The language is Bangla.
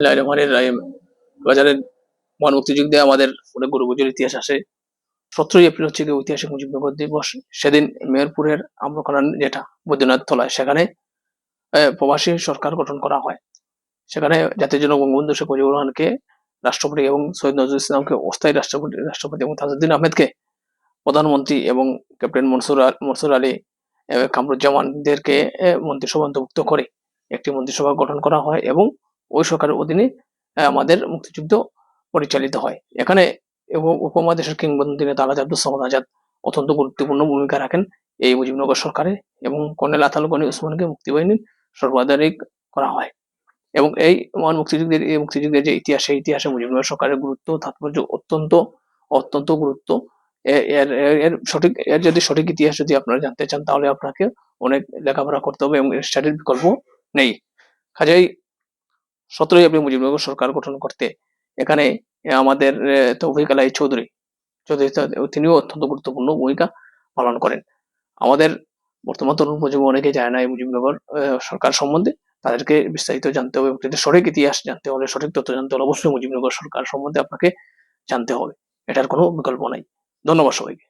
রহমানের মহান মুক্তিযুদ্ধে আমাদের অনেক গৌরবজ্জ্বল ইতিহাস আসে। সতেরোই এপ্রিল হচ্ছে গিয়ে ঐতিহাসিক মুজিবনগর দিবস। সেদিন মেয়রপুরের আম্রকানন যেটা বৈদ্যনাথ তলায়, সেখানে প্রবাসী সরকার গঠন করা হয়। সেখানে জাতির জনক বঙ্গবন্ধু শেখ মুজিবুর রহমানকে রাষ্ট্রপতি এবং সৈয়দ নজরুল ইসলামকে অস্থায়ী রাষ্ট্রপতি রাষ্ট্রপতি এবং তাজউদ্দিন আহমেদকে প্রধানমন্ত্রী এবং ক্যাপ্টেন মনসুর মনসুর আলী কামরুজ্জামানদেরকে মন্ত্রিসভা অন্তর্ভুক্ত করে একটি মন্ত্রিসভা গঠন করা হয় এবং ওই সরকারের অধীনে আমাদের মুক্তিযুদ্ধ পরিচালিত হয়। এখানে উপ- উপমহাদেশের কিংবদন্তি নেতা আলাদ আব্দুল সামাদ আজাদ অত্যন্ত গুরুত্বপূর্ণ ভূমিকা রাখেন এই মুজিবনগর সরকারে এবং কর্নেল আতাল গনি উসমানকে মুক্তিবাহিনীর সর্বাধিক করা হয়। এবং এই মহান মুক্তিযুদ্ধের, এই মুক্তিযুদ্ধের যে ইতিহাস, সেই ইতিহাসে মুজিবনগর সরকারের গুরুত্ব, তাৎপর্য অত্যন্ত অত্যন্ত গুরুত্ব। এর- এর সঠিক, এর যদি সঠিক ইতিহাস যদি আপনারা জানতে চান, তাহলে আপনাকে অনেক লেখাপড়া করতে হবে এবং স্টাডির বিকল্প নেই। কাজেই সতেরোই এপ্রিল মুজিবনগর সরকার গঠন করতে এখানে আমাদের তৌফিক আলাই চৌধুরী চৌধুরী তিনিও অত্যন্ত গুরুত্বপূর্ণ ভূমিকা পালন করেন। আমাদের বর্তমান তরুণ প্রজন্ম অনেকে জানে না এই মুজিবনগর সরকার সম্বন্ধে। তাদেরকে বিস্তারিত জানতে হবে এবং সঠিক ইতিহাস জানতে হলে, সঠিক তথ্য জানতে হলে অবশ্যই মুজিবনগর সরকার সম্বন্ধে আপনাকে জানতে হবে। এটার কোনো বিকল্প নাই। ধন্যবাদ সবাইকে।